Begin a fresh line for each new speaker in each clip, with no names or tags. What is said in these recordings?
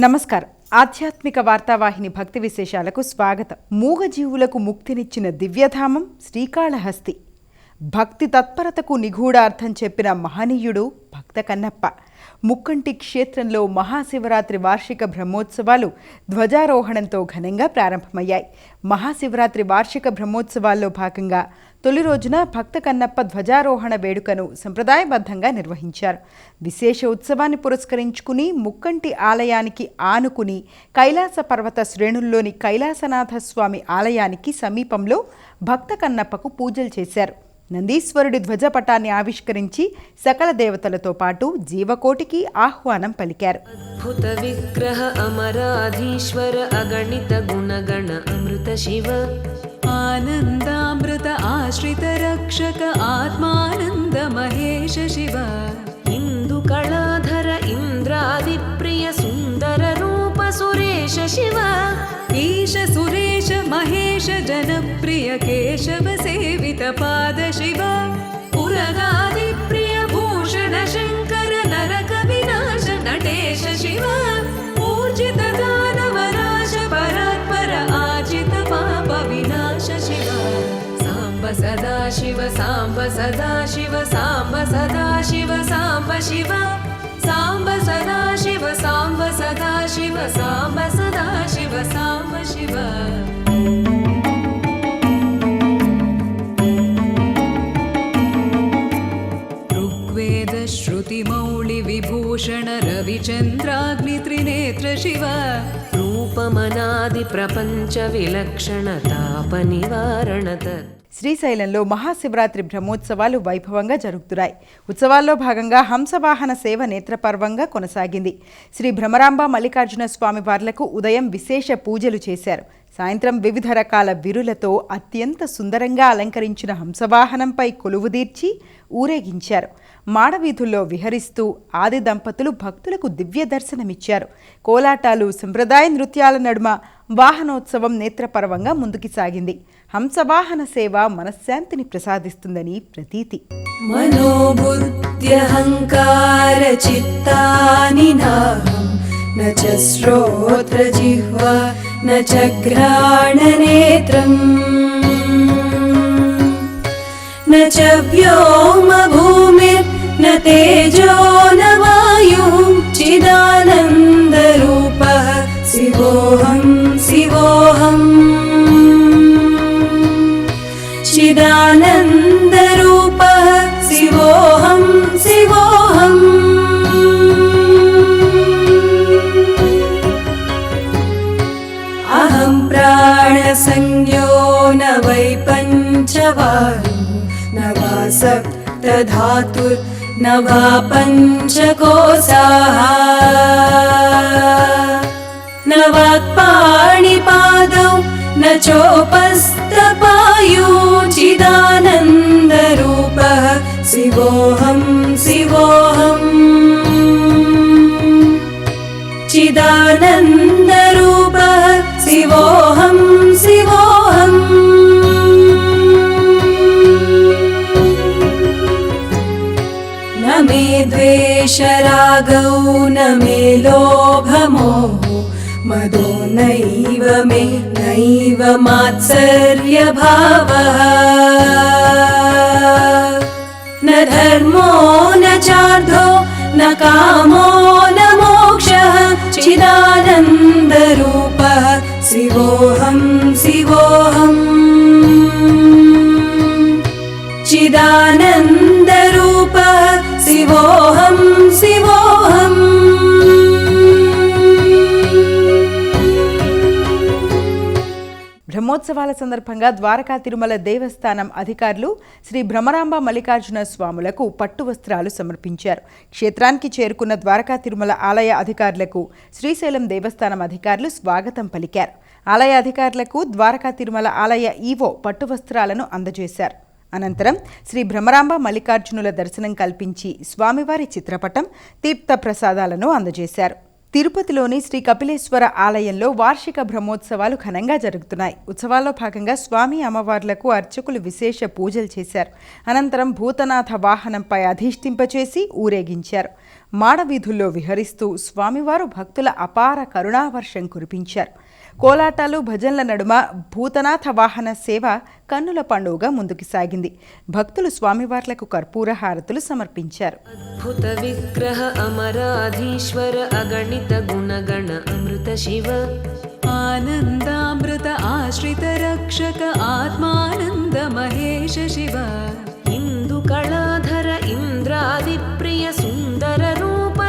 నమస్కారం. ఆధ్యాత్మిక వార్తావాహిని భక్తి విశేషాలకు స్వాగతం. మూగజీవులకు ముక్తినిచ్చిన దివ్యధామం శ్రీకాళహస్తి. భక్తి తత్పరతకు నిగూఢార్థం చెప్పిన మహనీయుడు భక్త కన్నప్ప. ముక్కంటి క్షేత్రంలో మహాశివరాత్రి వార్షిక బ్రహ్మోత్సవాలు ధ్వజారోహణంతో ఘనంగా ప్రారంభమయ్యాయి. మహాశివరాత్రి వార్షిక బ్రహ్మోత్సవాల్లో భాగంగా తొలి రోజున భక్త కన్నప్ప ధ్వజారోహణ వేడుకను సంప్రదాయబద్ధంగా నిర్వహించారు. విశేష ఉత్సవాన్ని పురస్కరించుకుని ముక్కంటి ఆలయానికి ఆనుకుని కైలాస పర్వత శ్రేణుల్లోని కైలాసనాథ స్వామి ఆలయానికి సమీపంలో భక్త కన్నప్పకు పూజలు చేశారు. నందీశ్వరుడి ధ్వజపటాన్ని ఆవిష్కరించి సకల దేవతలతో పాటు జీవకోటికి ఆహ్వానం పలికారు.
అద్భుత విగ్రహ అమరాధీశ్వర అగణిత గుణగణ అమృత శివ.
ఆనందామృత ఆశ్రిత రక్షక ఆత్మానంద మహేష శివ.
ఇందు కళాధర ఇంద్రాది ప్రియ సుందర రూప సురేష శివ.
ईश सुरेश महेश जनप्रिय केशव सेवित पाद शिव।
पुरगादिप्रिय भूषण शङ्कर नरक विनाश नटेश शिव।
परात्पर आजित पाप विनाश शिव।
साम्ब सदा शिव साम्ब सदा शिव साम्ब सदा शिव साम्ब शिव साम्ब सदा शिव साम्ब सदा शिव साम्ब सदा शिव साम्ब शिव।
ऋग्वेद श्रुतिमौळि विभूषण रविचन्द्राग्नित्रिनेत्र शिव।
रूपमनादि
శ్రీశైలంలో మహాశివరాత్రి బ్రహ్మోత్సవాలు వైభవంగా జరుగుతున్నాయి. ఉత్సవాల్లో భాగంగా హంసవాహన సేవ నేత్రపర్వంగా కొనసాగింది. శ్రీ భ్రమరాంబ మల్లికార్జున స్వామి వార్లకు ఉదయం విశేష పూజలు చేశారు. సాయంత్రం వివిధ రకాల విరులతో అత్యంత సుందరంగా అలంకరించిన హంసవాహనంపై కొలువుదీర్చి ఊరేగించారు. మాడవీధుల్లో విహరిస్తూ ఆది దంపతులు భక్తులకు దివ్య దర్శనమిచ్చారు. కోలాటాలు సంప్రదాయ నృత్యాల నడుమ వాహనోత్సవం నేత్రపర్వంగా ముందుకు సాగింది. హంసవాహన సేవ మనశ్శాంతిని ప్రసాదిస్తుందని ప్రతీతి
मनोबुद्ध्यहङ्कारचित्तानि नाहं न च श्रोत्रजिह्वा न च घ्राणनेत्रम् न च व्योमभूमिर्न तेजो न वायुः चिदानन्दरूपः शिवोऽहं शिवोऽहम् न वा स दधातुर् न वा पञ्चकोसाः न वा न चोपस्तपायु शिवोऽहं शिवोऽहम् चिदानन्द द्वेषरागौ न मे लोभमोहो मदो नैव मे नैव मात्सर्यभावः। न धर्मो न चार्धो न कामो न मोक्षः। चिदानन्दरूपः शिवोऽहं शिवोऽहम्। चिदानन्दरूपः
బ్రహ్మోత్సవాల సందర్భంగా ద్వారకా తిరుమల దేవస్థానం అధికారులు శ్రీ భ్రమరాంబ మల్లికార్జున స్వాములకు పట్టు వస్త్రాలు సమర్పించారు. క్షేత్రానికి చేరుకున్న ద్వారకా తిరుమల ఆలయ అధికారులకు శ్రీశైలం దేవస్థానం అధికారులు స్వాగతం పలికారు. ఆలయ అధికారులకు ద్వారకా తిరుమల ఆలయ ఈవో పట్టు వస్త్రాలను అందజేశారు. అనంతరం శ్రీ భ్రమరాంబ మల్లికార్జునుల దర్శనం కల్పించి స్వామివారి చిత్రపటం తీర్థ ప్రసాదాలను అందజేశారు. తిరుపతిలోని శ్రీ కపిలేశ్వర ఆలయంలో వార్షిక బ్రహ్మోత్సవాలు ఘనంగా జరుగుతున్నాయి. ఉత్సవాల్లో భాగంగా స్వామి అమ్మవార్లకు అర్చకులు విశేష పూజలు చేశారు. అనంతరం భూతనాథ వాహనంపై అధిష్ఠింపచేసి ఊరేగించారు. మాడవీధుల్లో విహరిస్తూ స్వామివారు భక్తుల అపార కరుణావర్షం కురిపించారు. కోలాటాలు భజనల నడుమ భూతనాథ వాహన సేవ కన్నుల పండుగగా ముందుకు సాగింది. భక్తులు స్వామివార్లకు కర్పూర హారతులు సమర్పించారు.
అద్భుత విగ్రహ అమరాధీశ్వర అగణిత గుణగణ అమృత శివ.
ఆనందామృత ఆశ్రిత రక్షక ఆత్మానంద మహేష శివ.
ఇందు కళాధర ఇంద్రాది ప్రియ సుందర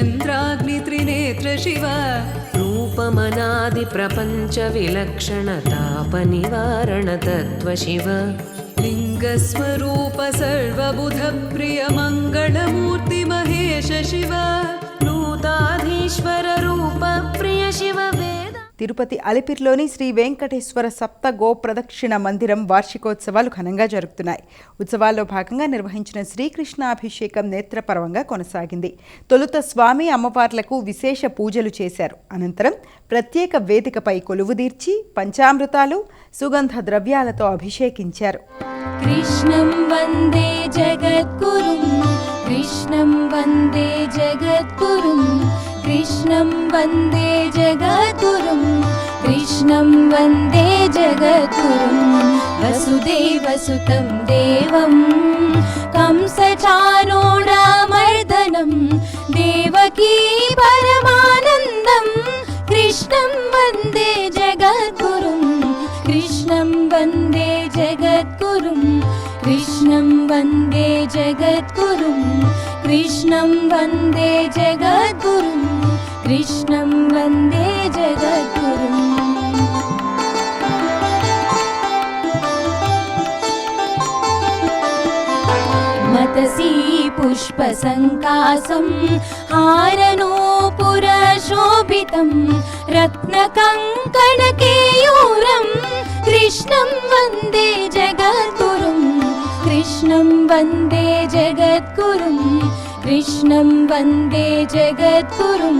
रविचन्द्राग्नित्रिनेत्र शिव
रूपमनादिप्रपञ्च विलक्षणतापनिवारण तत्त्व शिव
लिङ्गस्वरूप सर्वबुधप्रिय मङ्गलमूर्ति महेश शिव
नूताधीश्वर
తిరుపతి అలిపిరిలోని శ్రీ వెంకటేశ్వర సప్త గో ప్రదక్షిణ మందిరం వార్షికోత్సవాలు ఘనంగా జరుగుతున్నాయి ఉత్సవాల్లో భాగంగా నిర్వహించిన శ్రీకృష్ణాభిషేకం నేత్రపర్వంగా కొనసాగింది. తొలుత స్వామి అమ్మవార్లకు విశేష పూజలు చేశారు. అనంతరం ప్రత్యేక వేదికపై కొలువుదీర్చి పంచామృతాలు సుగంధ ద్రవ్యాలతో అభిషేకించారు.
కృష్ణం వందే జగద్గురుం కృష్ణం వందే कृष्णं वन्दे जगद्गुरुं कृष्णं वन्दे जगद्गुरुं वसुदेवसुतं देवं कंसचानोडामर्दनं देवकी परमानन्दं कृष्णं वन्दे जगद्गुरुं कृष्णं वन्दे जगद्गुरुं कृष्णं वन्दे जगद्गुरुं कृष्णं वन्दे जगद्गुरुं कृष्णं वन्दे जगद्गुरुम् मतसि पुष्पसङ्कासं हारनूपुरशोभितं रत्नकङ्कणकेयूरं कृष्णं वन्दे जगद्गुरुं कृष्णं वन्दे जगद्गुरुं कृष्णं वन्दे जगद्गुरुं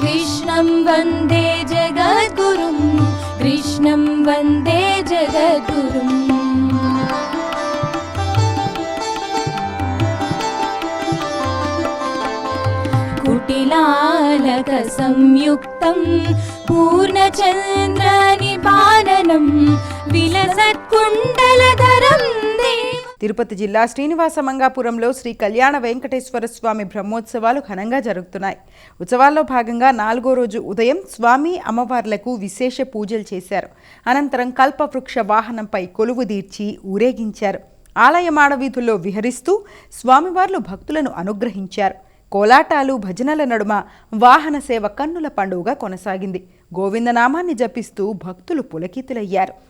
कृष्णं वन्दे जगद्गुरुं कृष्णं वन्दे जगद्गुरुम् कुटिलालकसंयुक्तं पूर्णचन्द्रनिपालनं विलसत्कुण्डलधरं देव
తిరుపతి జిల్లా శ్రీనివాస మంగాపురంలో శ్రీ కళ్యాణ వెంకటేశ్వర స్వామి బ్రహ్మోత్సవాలు ఘనంగా జరుగుతున్నాయి. ఉత్సవాల్లో భాగంగా నాలుగో రోజు ఉదయం స్వామి అమ్మవార్లకు విశేష పూజలు చేశారు. అనంతరం కల్పవృక్ష వాహనంపై కొలువు తీర్చి ఊరేగించారు. ఆలయ మాడవీధుల్లో విహరిస్తూ స్వామివార్లు భక్తులను అనుగ్రహించారు. కోలాటాలు భజనల నడుమ వాహన సేవ కన్నుల పండుగగా కొనసాగింది. గోవిందనామాన్ని జపిస్తూ భక్తులు పులకితులయ్యారు.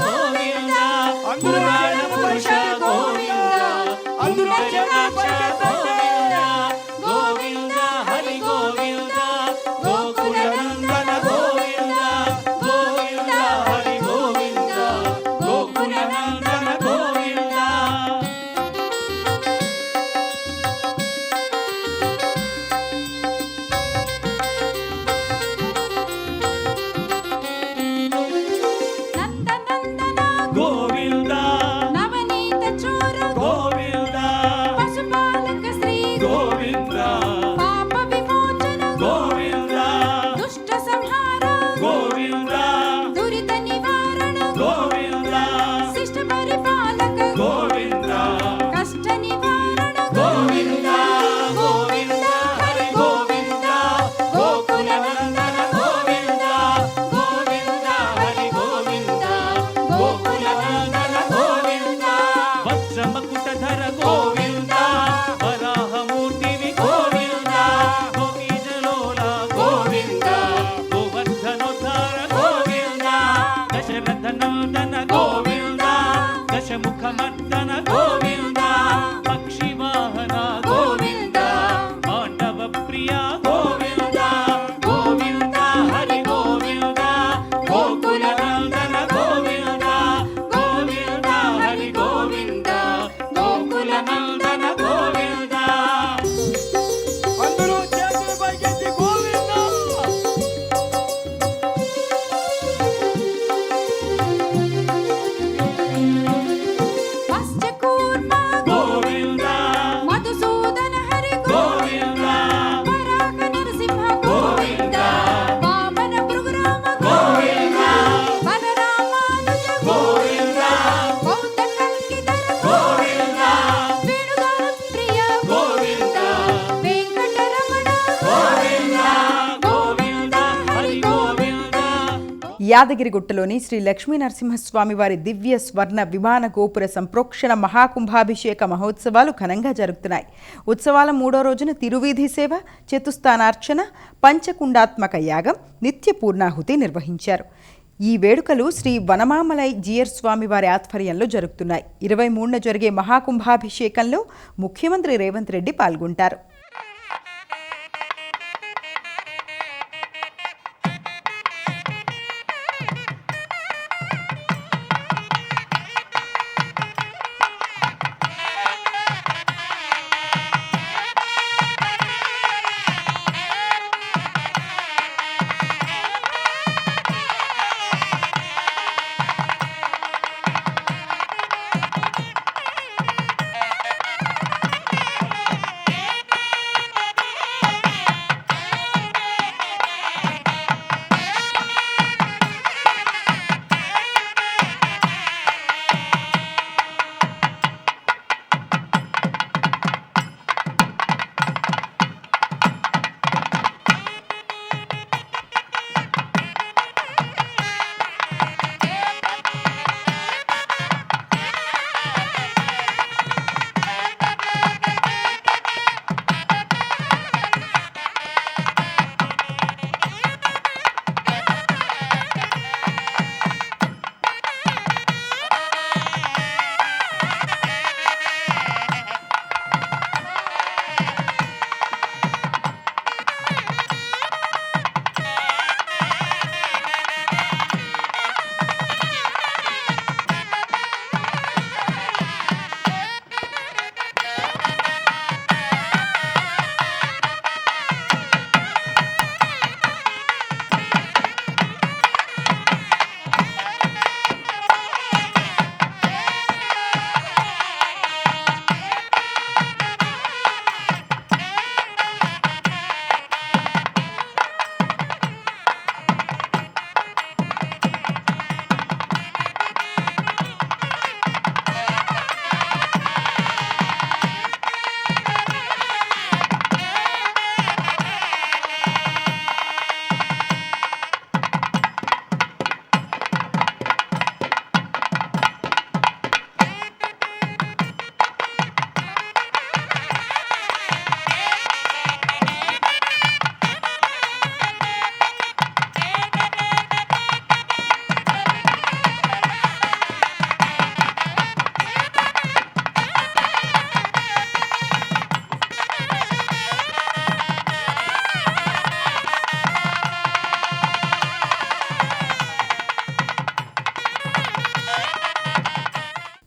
యాదగిరిగుట్టలోని శ్రీ లక్ష్మీ నరసింహస్వామి వారి దివ్య స్వర్ణ విమాన గోపుర సంప్రోక్షణ మహాకుంభాభిషేక మహోత్సవాలు ఘనంగా జరుగుతున్నాయి. ఉత్సవాల మూడో రోజున తిరువీధి సేవ చతుస్థానార్చన పంచకుండాత్మక యాగం నిత్య పూర్ణాహుతి నిర్వహించారు. ఈ వేడుకలు శ్రీ వనమామలై జియర్ స్వామి వారి ఆధ్వర్యంలో జరుగుతున్నాయి. ఇరవై మూడున జరిగే మహాకుంభాభిషేకంలో ముఖ్యమంత్రి రేవంత్ రెడ్డి పాల్గొంటారు.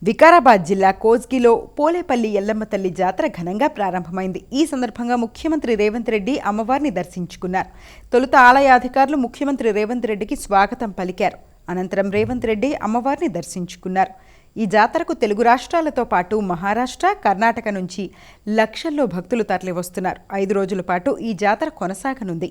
వికారాబాద్ జిల్లా కోజ్గిలో పోలేపల్లి ఎల్లమ్మ తల్లి జాతర ఘనంగా ప్రారంభమైంది. ఈ సందర్భంగా ముఖ్యమంత్రి రేవంత్ రెడ్డి అమ్మవారిని దర్శించుకున్నారు. తొలుత ఆలయ అధికారులు ముఖ్యమంత్రి రేవంత్ రెడ్డికి స్వాగతం పలికారు. అనంతరం రేవంత్ రెడ్డి అమ్మవారిని దర్శించుకున్నారు. ఈ జాతరకు తెలుగు రాష్ట్రాలతో పాటు మహారాష్ట్ర కర్ణాటక నుంచి లక్షల్లో భక్తులు తరలివస్తున్నారు. ఐదు రోజుల పాటు ఈ జాతర కొనసాగనుంది.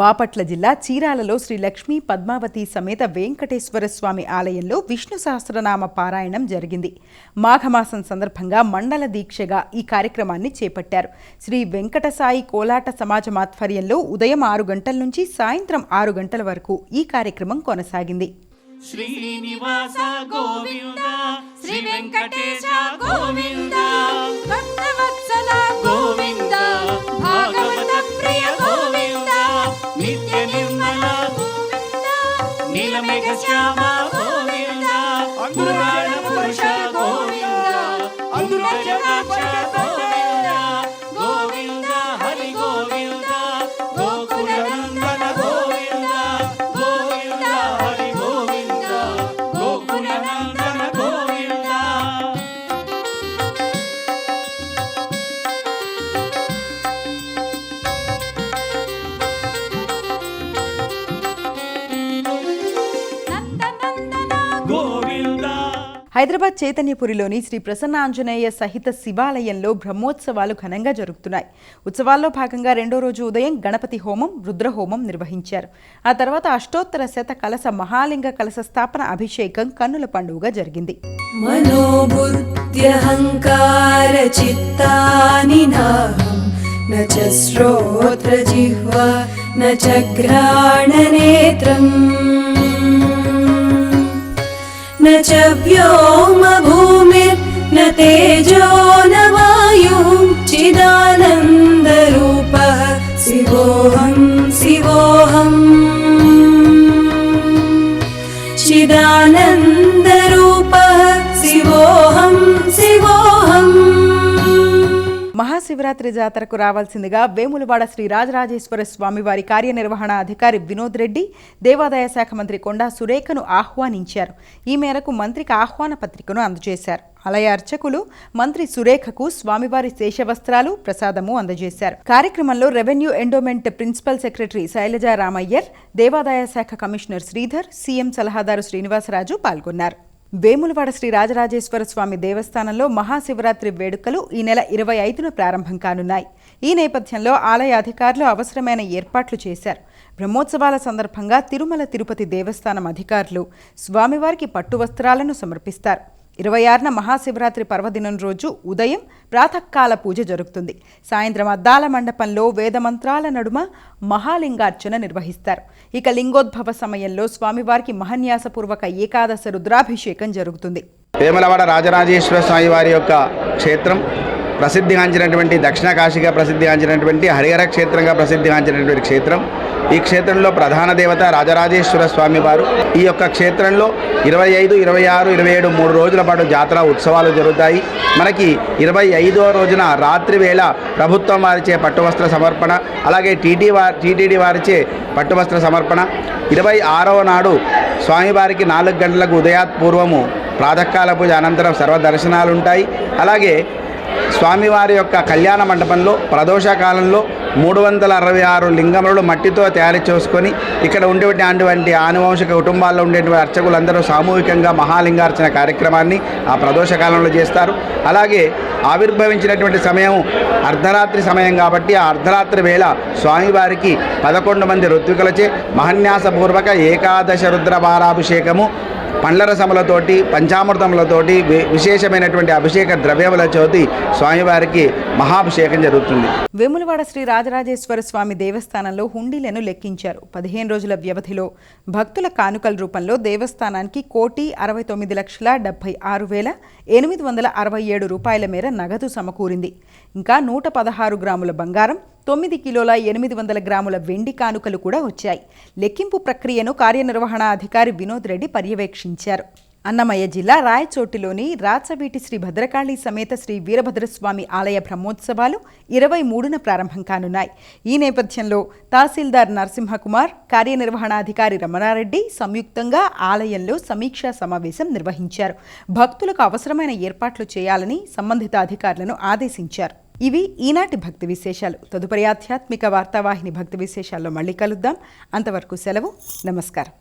బాపట్ల జిల్లా చీరాలలో శ్రీ లక్ష్మీ పద్మావతి సమేత వెంకటేశ్వర స్వామి ఆలయంలో విష్ణు సహస్రనామ పారాయణం జరిగింది. మాఘమాసం సందర్భంగా మండల దీక్షగా ఈ కార్యక్రమాన్ని చేపట్టారు. శ్రీ వెంకటసాయి కోలాట సమాజం ఆధ్వర్యంలో ఉదయం ఆరు గంటల నుంచి సాయంత్రం ఆరు గంటల వరకు ఈ కార్యక్రమం కొనసాగింది.
శ్రీనివాస గోవింద శ్రీ వెంకటేశ గోవింద
భక్తవత్సల
నిత్య నిర్మల నీలమేఘ శ్యామ గోవింద
హైదరాబాద్ చైతన్యపురిలోని శ్రీ ప్రసన్న ఆంజనేయ సహిత శివాలయంలో బ్రహ్మోత్సవాలు ఘనంగా జరుగుతున్నాయి. ఉత్సవాల్లో భాగంగా రెండో రోజు ఉదయం గణపతి హోమం రుద్రహోమం నిర్వహించారు. ఆ తర్వాత అష్టోత్తర శత కలస మహాలింగ కలస స్థాపన అభిషేకం కన్నుల పండుగ జరిగింది.
మనోబుద్ధ్యహంకార శ్రోత్ర జిహ్వ न च घ्राणनेत्रम् न च व्योमभूमिर्न तेजो न वायुः चिदानन्दरूपः शिवोऽहं शिवोऽहम् चिदानन्दरूपः
మహాశివరాత్రి జాతరకు రావాల్సిందిగా వేములవాడ శ్రీ రాజరాజేశ్వర స్వామివారి కార్యనిర్వహణ అధికారి వినోద్ రెడ్డి దేవాదాయ శాఖ మంత్రి కొండా సురేఖను ఆహ్వానించారు. ఈ మేరకు మంత్రికి ఆహ్వాన పత్రికను అందజేశారు. ఆలయ అర్చకులు మంత్రి సురేఖకు స్వామివారి శేషవస్త్రాలు ప్రసాదము అందజేశారు. కార్యక్రమంలో revenue endowment principal secretary Sailaja Ramaiyer దేవాదాయ శాఖ కమిషనర్ శ్రీధర్ సీఎం సలహాదారు శ్రీనివాసరాజు పాల్గొన్నారు. వేములవాడ శ్రీ రాజరాజేశ్వర స్వామి దేవస్థానంలో మహాశివరాత్రి వేడుకలు ఈ నెల ఇరవై ఐదున ప్రారంభం కానున్నాయి. ఈ నేపథ్యంలో ఆలయ అధికారులు అవసరమైన ఏర్పాట్లు చేశారు. బ్రహ్మోత్సవాల సందర్భంగా తిరుమల తిరుపతి దేవస్థానం అధికారులు స్వామివారికి పట్టు వస్త్రాలను సమర్పిస్తారు. ఇరవై ఆరున మహాశివరాత్రి పర్వదినం రోజు ఉదయం ప్రాతకాల పూజ జరుగుతుంది. సాయంత్రం అద్దాల మండపంలో వేదమంత్రాల నడుమ మహాలింగార్చన నిర్వహిస్తారు. ఇక లింగోద్భవ సమయంలో స్వామివారికి మహన్యాసపూర్వక ఏకాదశ రుద్రాభిషేకం జరుగుతుంది.
వేమలవాడ రాజరాజేశ్వర స్వామి వారి యొక్క క్షేత్రం ప్రసిద్ధిగాంచినటువంటి దక్షిణ కాశీగా ప్రసిద్ధిగాంచినటువంటి హరిహర క్షేత్రంగా ప్రసిద్ధిగాంచినటువంటి క్షేత్రం. ఈ క్షేత్రంలో ప్రధాన దేవత రాజరాజేశ్వర స్వామి వారు. ఈ యొక్క క్షేత్రంలో ఇరవై ఐదు ఇరవై ఆరు ఇరవై ఏడు మూడు రోజుల పాటు జాతర ఉత్సవాలు జరుగుతాయి. మనకి ఇరవై ఐదో రోజున రాత్రి వేళ ప్రభుత్వం వారిచే పట్టువస్త్ర సమర్పణ అలాగే టీటీ వారి టీటీడీ వారిచే పట్టువస్త్ర సమర్పణ. ఇరవై ఆరవ నాడు స్వామివారికి నాలుగు గంటలకు ఉదయాత్ పూర్వము ప్రాతకాల పూజ అనంతరం సర్వ దర్శనాలు ఉంటాయి అలాగే స్వామివారి యొక్క కళ్యాణ మండపంలో ప్రదోష కాలంలో మూడు వందల అరవై ఆరు లింగములను మట్టితో తయారు చేసుకొని ఇక్కడ ఉండేటువంటి ఆనువంశిక కుటుంబాల్లో ఉండేటువంటి అర్చకులందరూ సామూహికంగా మహాలింగార్చన కార్యక్రమాన్ని ఆ ప్రదోష కాలంలో చేస్తారు. అలాగే ఆవిర్భవించినటువంటి సమయం అర్ధరాత్రి సమయం కాబట్టి ఆ అర్ధరాత్రి వేళ స్వామివారికి పదకొండు మంది ఋత్వికులచే మహన్యాసపూర్వక ఏకాదశ రుద్ర వారాభిషేకము పండ్ల రసములతోటి పంచామృతములతోటి విశేషమైనటువంటి అభిషేక ద్రవ్యముల చోతి స్వామివారికి మహాభిషేకం జరుగుతుంది.
వేములవాడ శ్రీ రాజరాజేశ్వర స్వామి దేవస్థానంలో హుండీలను లెక్కించారు. పదిహేను రోజుల వ్యవధిలో భక్తుల కానుకల రూపంలో దేవస్థానానికి కోటి అరవై తొమ్మిది లక్షల డెబ్బై ఆరు వేల ఎనిమిది వందల అరవై ఏడు రూపాయల మేర నగదు సమకూరింది. ఇంకా నూట పదహారు గ్రాముల బంగారం తొమ్మిది కిలోల ఎనిమిది వందల గ్రాముల వెండి కానుకలు కూడా వచ్చాయి. లెక్కింపు ప్రక్రియను కార్యనిర్వహణ అధికారి వినోద్ రెడ్డి పర్యవేక్షించారు. అన్నమయ్య జిల్లా రాయచోటిలోని రాచవీటి శ్రీ భద్రకాళి సమేత శ్రీ వీరభద్రస్వామి ఆలయ బ్రహ్మోత్సవాలు ఇరవై మూడున ప్రారంభం కానున్నాయి. ఈ నేపథ్యంలో తహసీల్దార్ నరసింహకుమార్ కార్యనిర్వహణాధికారి రమణారెడ్డి సంయుక్తంగా ఆలయంలో సమీక్షా సమావేశం నిర్వహించారు. భక్తులకు అవసరమైన ఏర్పాట్లు చేయాలని సంబంధిత అధికారులను ఆదేశించారు. ఇవి ఈనాటి భక్తి విశేషాలు. తదుపరి ఆధ్యాత్మిక వార్తావాహిని భక్తి విశేషాల్లో మళ్ళీ కలుద్దాం. అంతవరకు సెలవు. నమస్కారం.